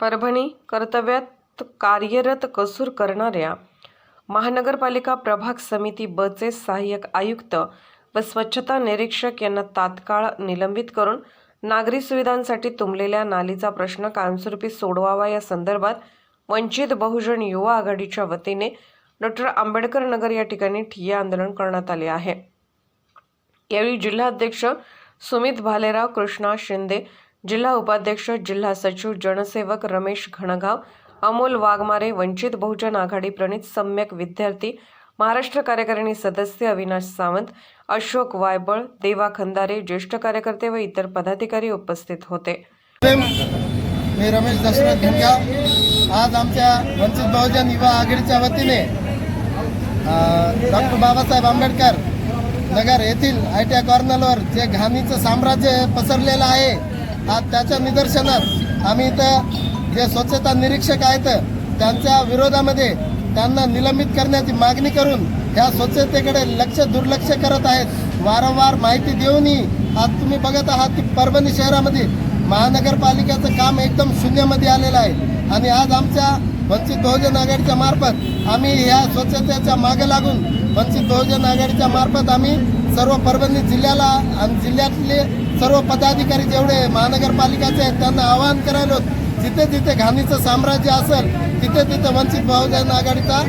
परभणी कर्तव्यात कार्यरत कसूर करणाऱ्या महानगरपालिका प्रभाग समिती बचे सहाय्यक आयुक्त व स्वच्छता निरीक्षक यांना तात्काळ निलंबित करून नागरी सुविधांसाठी तुंबलेल्या नालीचा प्रश्न कायमस्वरूपी सोडवावा या संदर्भात वंचित बहुजन युवा आघाडीच्या वतीने डॉक्टर आंबेडकर नगर या ठिकाणी ठिय्या आंदोलन करण्यात आले आहे. यावेळी जिल्हाध्यक्ष सुमित भालेराव कृष्णा शिंदे जिल्हा उपाध्यक्ष जिल्हा सचिव जनसेवक रमेश घणगाव अमोल वाघमारे वंचित बहुजन आघाडी प्रणित सम्यक विद्यार्थी महाराष्ट्र कार्यकारिणी सदस्य अविनाश सावंत अशोक वायबळ देवा खंदारे ज्येष्ठ कार्यकर्ते व इतर पदाधिकारी उपस्थित होते. मी रमेश दशरथ भिंगाव आज आमच्या वंचित बहुजन युवा आघाडीच्या वतीने डॉक्टर बाबासाहेब आंबेडकर नगर येथील आय टी आय कॉर्नरवर जे घाणीचं साम्राज्य पसरलेलं आहे आज त्याच्या निदर्शनात आम्ही इथं जे स्वच्छता निरीक्षक आहेत त्यांच्या विरोधामध्ये त्यांना निलंबित करण्याची मागणी करून ह्या स्वच्छतेकडे लक्ष दुर्लक्ष करत आहेत. वारंवार माहिती देऊनही आज तुम्ही बघत आहात की परभणी शहरामध्ये महानगरपालिकेचं काम एकदम शून्यामध्ये आलेलं आहे. आणि आज आमच्या वंचित बहुजन आघाडीच्या मार्फत आम्ही ह्या स्वच्छतेच्या मागे लागून वंचित बहुजन आघाडीच्या मार्फत आम्ही सर्व परभणी जिल्ह्याला आणि जिल्ह्यातले सर्व पदाधिकारी जेवढे महानगरपालिकाचे आहेत त्यांना आवाहन करायलो जिथे जिथे घाणीचं साम्राज्य असेल तिथे तिथे वंचित बहुजन आघाडीचा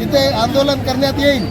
तिथे आंदोलन करण्यात येईल.